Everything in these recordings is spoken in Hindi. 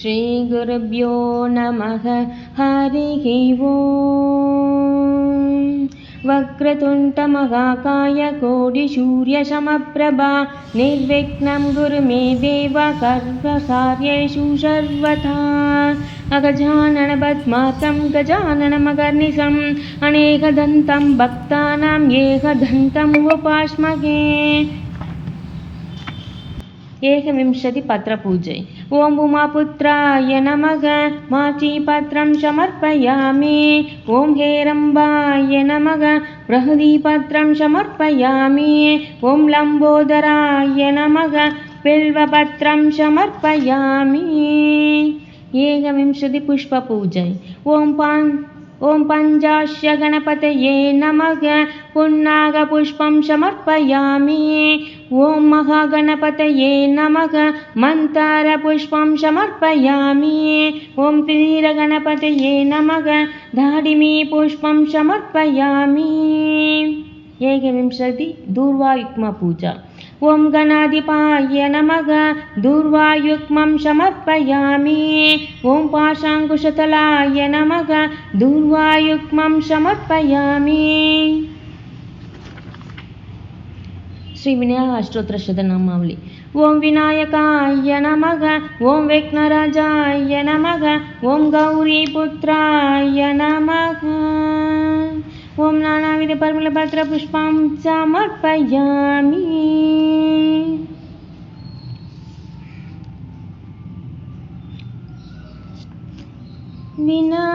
श्रीगुरुभ्यो नमः। हरिः ओम्। वक्रतुण्डमहाकाय कोटिसूर्यसमप्रभा निर्विघ्नं गुरु मे देव, सर्वकार्येषु सर्वथा। अगजाननपद्मातं गजाननमगर्निशम् अनेकदन्तं भक्तानाम् एकदन्तम् उपास्महे। एकविंशतिपत्रपूजै ॐ उमापुत्राय नमः माचीपत्रं समर्पयामि ॐ हेरम्बाय नमः बृहदीपत्रं समर्पयामि ॐ लम्बोदराय नमः बिल्वपत्रं समर्पयामि एकविंशतिपुष्पपूजै ॐ पान् ॐ पञ्चास्य गणपतये नमः। पुन्नागपुष्पं समर्पयामि। ॐ महागणपतये नमः। मन्तारपुष्पं समर्पयामि। ॐ त्रिनीरगणपतये नमः। दाडिमीपुष्पं समर्पयामि एकविंशति दूर्वायुग्मपूजा। ॐ गणाधिपाय नमः, दूर्वायुग्मं समर्पयामि। ॐ पाशाङ्कुशतलाय नमः, दूर्वायुग्मं समर्पयामि। श्रीविनायक अष्टोत्तरशतनामावली ॐ विनायकाय नमः ॐ विघ्नराजाय नमः ॐ गौरीपुत्राय नमः। ॐ नानाविधपरिमलपत्रपुष्पं समर्पयामि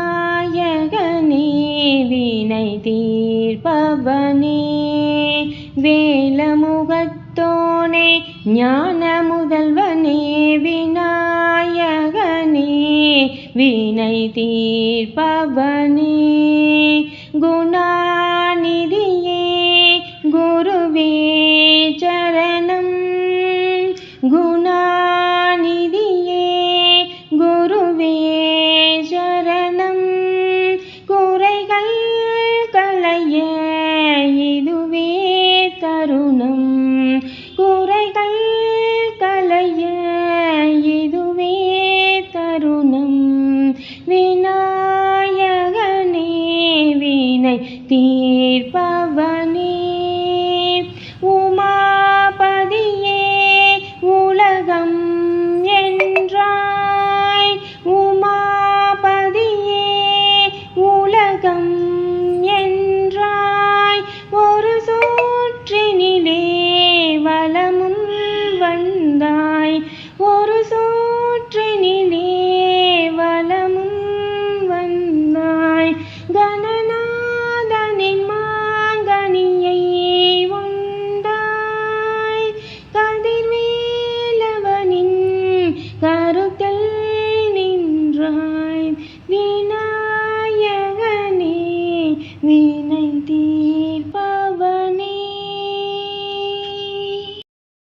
விநாயகனே வினை தீர்ப்பவனே வேலமுகத்தோனே ஞான முதல்வனே விநாயகனே வினை தீர்ப்பவனே. குணாநிதியே குருவே তীর পাবা